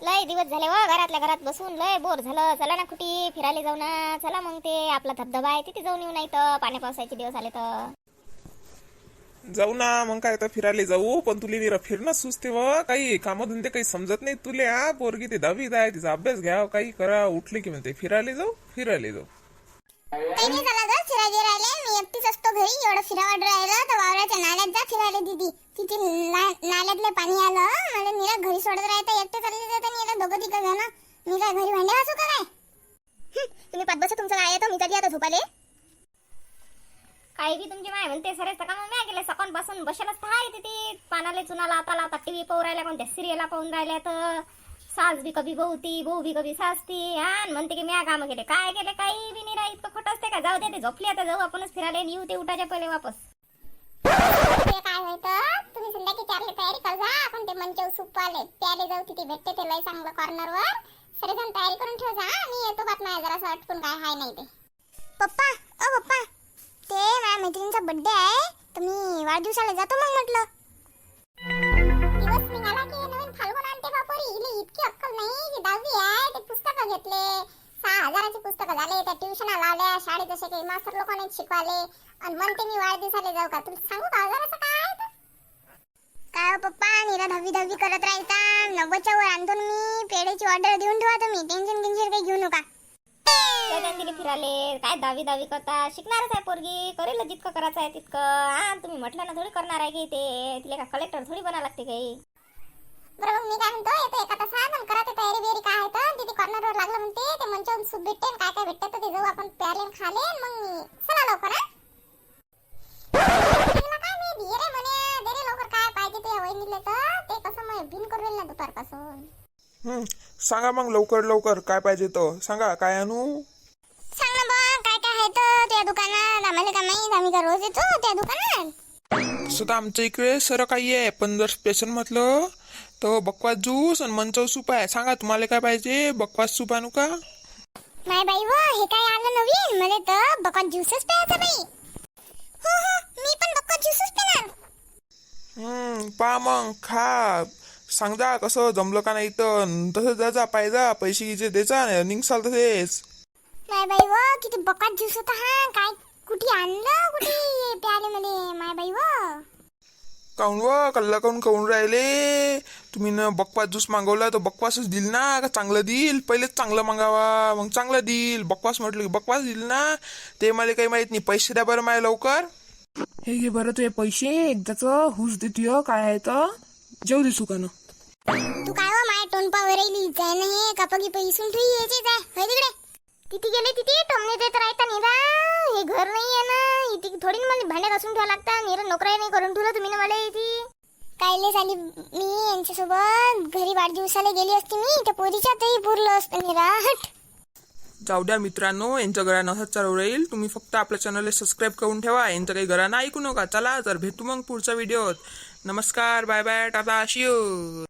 लय दिवस झाले व घरातल्या घरात बसून लय बोर झालं. चला ना कुठे फिरायला जाऊ ना. चला मग ते आपला धबधबा आहे तिथे जाऊन येऊ नाही तर. पाण्या पावसाचे दिवस आले तर. जाऊ ना मग काय तर फिरायला जाऊ. पण तुला निरा फिरणं सुचते व. काही कामधंदे काही समजत नाही तुले हा पोरगी ते दहावीत आहे तिचा अभ्यास घ्या काही करा. उठली की म्हणते फिरायला जाऊ फिरायला जाऊ. काही नाही फिरायला राहिले एकटीच असतो घरी एवढं फिरावड राहिलं तर वावराच्या नाल्यात जा फिरायला दीदी. तिथे नाल्यातले पाणी आलं मला निरा घरी सोडत राहतं एकटे चालले जातं आणि याला दोघं तिघं जण. मी काय घरी भांडे वाचू का काय? तुम्ही पाच बस तुमचं काय येतं मी तरी आता झोपाले काही बी तुमची माय म्हणते सरे सकाळ मी गेले सकाळपासून बसेलच आहे तिथे. पानाले चुना लावता लावता टीव्ही पाहू राहिल्या कोणत्या सिरियला पाहून राहिल्या तर. सास बी कभी बहुती भाऊ बी कभी सासती. आणि म्हणते की म्या कामं केले. काय केले? काही बी नाही इतकं खोटं असते का? जाऊ दे ते झोपली आता जाऊ आपणच फिरायला. येऊ ते उठाच्या पहिले वापस. ते काय होतं? तुम्ही संध्याकाळी चारले तयारी कर. जा आपण ते मंचव सूप आले प्याले जाऊ तिथे भेटते ते लय चांगलं कॉर्नर वर. सगळेजण तयारी करून ठेव जा. आणि येतो बातम्या जरा अटकून काय हाय नाही ते. पप्पा ओ पप्पा ते माझ्या मैत्रिणीचा बर्थडे आहे. तर मी वाढदिवसाला जातो मग म्हटलं. हजाराची पुस्तकं झाले त्या ट्युशना लावल्या शाळेत जसे काही मास्तर लोकांनी शिकवाले. आणि म्हणते मी वाढदिवसाला जाऊ का? तुला सांगू का हजाराचं काय? काय हो पप्पा निरा दहावी दहावी करत राहता. नव्वदच्या वर आणतो मी. पेढेची ऑर्डर देऊन ठेवा तुम्ही. टेन्शन टेन्शन काही घेऊ नका. दिली फिराले. काय दावी दावी करता? शिकणारच आहे पोरगी. करेल जितकं करायचं आहे तितकं. हा तुम्ही म्हटलं ना थोडी करणार आहे की ते. तिला का कलेक्टर थोडी बना लागते काही. बरं मग मी काय म्हणतो करू ना दुपारपासून. हम्म सांगा मग लवकर लवकर काय पाहिजे तर सांगा काय आणू? सांग ना बा काय काय आहे तर त्या दुकानात. आम्हाला का माहीत आम्ही का रोज येतो त्या दुकानात? तर आमच्या इकडे सर काही आहे पण जर स्पेशल म्हटलं तर बकवास ज्यूस आणि मंचव सूप आहे. सांगा तुम्हाला काय पाहिजे? बकवास सूप आणू का? नाही बाई व हे काय आलं नवीन? मला तर बकवास ज्यूसच प्यायचा बाई. हो हो मी पण बकवास ज्यूसच पिणार. हम्म पहा मग खा. सांगा कसं जमलं का नाही तर. तसं जा पाहिजे पैसे गिचे द्यायचा निघसाल तसेच. नाही बाई व किती बकवास ज्यूस होता हा. काय कुठे आणलं कुठे प्याले मध्ये माय बाई व? काऊन व कल्ला काऊन काऊन राहिले? तुम्ही ना बकवास ज्यूस मागवला तर बकवासच दिल ना. का चांगलं देईल पहिलेच चांगलं मागावा. मग चांगलं देईल बकवास म्हटलं की बकवास देईल ना. ते मला काही माहीत नाही. पैसे द्या बरं माझ्या लवकर. हे घे बरं तुझे पैसे. एकदाच हुस देतोय काय आहे तर? जेव दे सुकानं. तू काय व माय टोनपा वरली जाय ना हे. कापगी पैसून ठेवी. यायचे जाय होय तिकडे. तिथे गेले तिथे. टोमने देत राहता निरा. हे घर नाही आहे ना. इथे थोडी ना मला भांड्या घासून ठेवा लागता. निरा नोकऱ्या नाही करून ठेवलं तुम्ही ना. मला आली मी यांच्यासोबत. घरी वाढदिवसाला गेली असती मी त्या पोरीच्या तरी पुरलं असतं निराट जाऊ द्या मित्रांनो यांच्या घरानं असंच चालू राहील. तुम्ही फक्त आपल्या चॅनलला सबस्क्राईब करून ठेवा. यांचं काही घरानं ऐकू नका. चला तर भेटू मग पुढच्या व्हिडिओत नमस्कार बाय बाय टाटा शिव